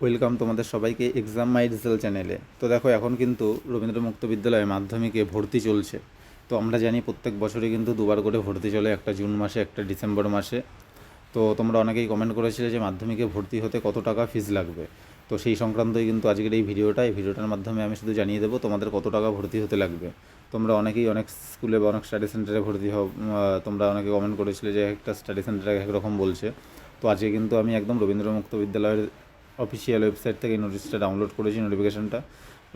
Welcome তোমাদের সবাইকে exam মাই result চ্যানেলে তো দেখো, এখন কিন্তু রবীন্দ্র মুক্ত বিদ্যালয়ে মাধ্যমিকে ভর্তি চলছে। তো আমরা জানি প্রত্যেক বছরই কিন্তু দুবার করে ভর্তি চলে, একটা জুন মাসে, একটা ডিসেম্বর মাসে। তো তোমরা অনেকেই কমেন্ট করেছিলে যে মাধ্যমিকে ভর্তি হতে কত টাকা ফিস লাগবে। তো সেই সংক্রান্তই কিন্তু আজকের এই ভিডিওটা। এই ভিডিওটার মাধ্যমে আমি শুধু জানিয়ে দেবো তোমাদের কত টাকা ভর্তি হতে লাগবে। তোমরা অনেকেই অনেক স্কুলে বা অনেক স্টাডি সেন্টারে ভর্তি হও তোমরা অনেকে কমেন্ট করেছিলে যে একটা স্টাডি সেন্টারে এক রকম বলছে। তো আজকে কিন্তু আমি একদম রবীন্দ্র মুক্ত বিদ্যালয়ের অফিসিয়াল ওয়েবসাইট থেকে নোটিশটা ডাউনলোড করেছি নোটিফিকেশনটা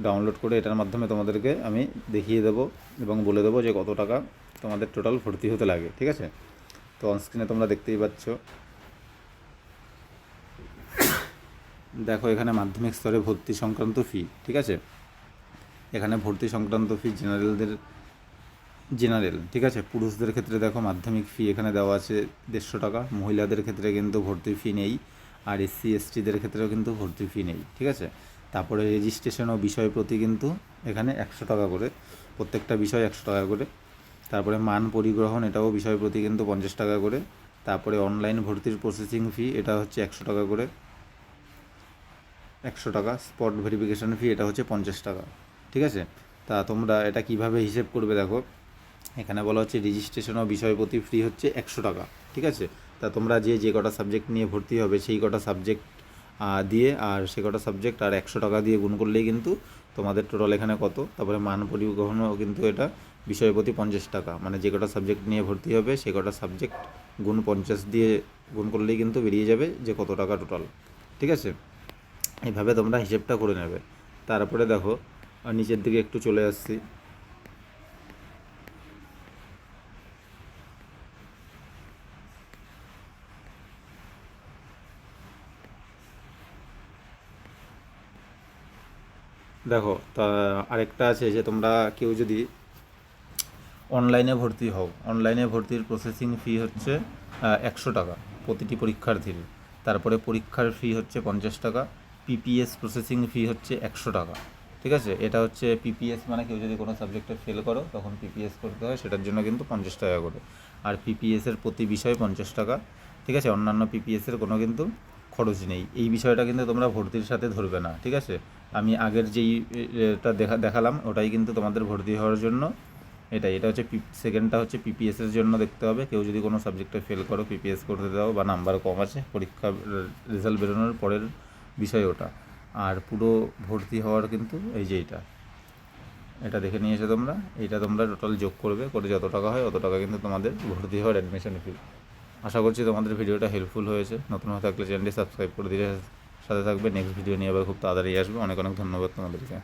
ডাউনলোড করে এটার মাধ্যমে তোমাদেরকে আমি দেখিয়ে দেবো এবং বলে দেবো যে কত টাকা তোমাদের টোটাল ভর্তি হতে লাগে, ঠিক আছে? তো অনস্ক্রিনে তোমরা দেখতেই পাচ্ছ। দেখো, এখানে মাধ্যমিক স্তরে ভর্তি সংক্রান্ত ফি ঠিক আছে? এখানে ভর্তি সংক্রান্ত ফি জেনারেলদের জেনারেল ঠিক আছে? পুরুষদের ক্ষেত্রে দেখো, মাধ্যমিক ফি এখানে দেওয়া আছে দেড়শো টাকা, মহিলাদের ক্ষেত্রে কিন্তু ভর্তি ফি নেই। আর এসসি, এসটিদের ক্ষেত্রেও কিন্তু ভর্তি ফি নেই, ঠিক আছে? তারপরে রেজিস্ট্রেশন ও বিষয় প্রতি কিন্তু এখানে একশো টাকা করে, প্রত্যেকটা বিষয় একশো টাকা করে। তারপরে মান পরিগ্রহণ এটাও বিষয় প্রতি কিন্তু পঞ্চাশ টাকা করে। তারপরে অনলাইন ভর্তির প্রসেসিং ফি এটা হচ্ছে একশো টাকা করে। একশো টাকা স্পট ভেরিফিকেশন ফি এটা হচ্ছে পঞ্চাশ টাকা, ঠিক আছে? তা তোমরা এটা কীভাবে হিসেব করবে দেখো? এখানে বলা হচ্ছে রেজিস্ট্রেশন ও বিষয় প্রতি ফ্রি হচ্ছে একশো টাকা, ঠিক আছে? তা তোমরা যে যে কটা সাবজেক্ট নিয়ে ভর্তি হবে সেই কটা সাবজেক্ট দিয়ে আর সে কটা সাবজেক্ট আর একশো টাকা দিয়ে গুণ করলেই কিন্তু তোমাদের টোটাল এখানে কত? তারপরে মান পরিবহনও কিন্তু এটা বিষয় প্রতি পঞ্চাশ টাকা। মানে যে কটা সাবজেক্ট নিয়ে ভর্তি হবে সে কটা সাবজেক্ট গুণ পঞ্চাশ দিয়ে গুণ করলেই কিন্তু বেরিয়ে যাবে যে কত টাকা টোটাল ঠিক আছে? এইভাবে তোমরা হিসেবটা করে নেবে। তারপরে দেখো নিচের দিকে একটু চলে আসছি। দেখো, তা আরেকটা আছে যে তোমরা কেউ যদি অনলাইনে ভর্তি হও অনলাইনে ভর্তির প্রসেসিং ফি হচ্ছে একশো টাকা প্রতিটি পরীক্ষার্থীর তারপরে পরীক্ষার ফি হচ্ছে পঞ্চাশ টাকা পিপিএস প্রসেসিং ফি হচ্ছে একশো টাকা। ঠিক আছে? এটা হচ্ছে পিপিএস মানে কেউ যদি কোনো সাবজেক্টে ফেল করো, তখন পিপিএস করতে হয়, সেটার জন্য কিন্তু পঞ্চাশ টাকা করে। আর পিপিএসের প্রতি বিষয়ে পঞ্চাশ টাকা। ঠিক আছে? অন্যান্য পিপিএসের কোনো কিন্তু খরচ নেই। এই বিষয়টা কিন্তু তোমরা ভর্তির সাথে ধরবে না, ঠিক আছে? আমি আগের যেই এটা দেখা, দেখালাম, ওটাই কিন্তু তোমাদের ভর্তি হওয়ার জন্য। এটাই, এটা হচ্ছে সেকেন্ডটা হচ্ছে পিপিএসের জন্য দেখতে হবে। কেউ যদি কোনো সাবজেক্টে ফেল করো পিপিএস করতে দাও বা নাম্বার কম আছে, পরীক্ষা রেজাল্ট বেরোনোর পরের বিষয় ওটা। আর পুরো ভর্তি হওয়ার কিন্তু এই যে এইটা এটা দেখে নিয়েছো তোমরা? এটা তোমরা টোটাল যোগ করবে, করে যত টাকা হয় অত টাকা কিন্তু তোমাদের ভর্তি হওয়ার অ্যাডমিশন ফি আশা করছি তোমাদের ভিডিওটা হেল্পফুল হয়েছে। নতুন হয়ে থাকলে চ্যানেলটি সাবস্ক্রাইব করে দিলে সাথে থাকবে নেক্সট ভিডিও নিয়ে আবার খুব তাড়াতাড়ি আসবে। অনেক অনেক ধন্যবাদ তোমাদেরকে।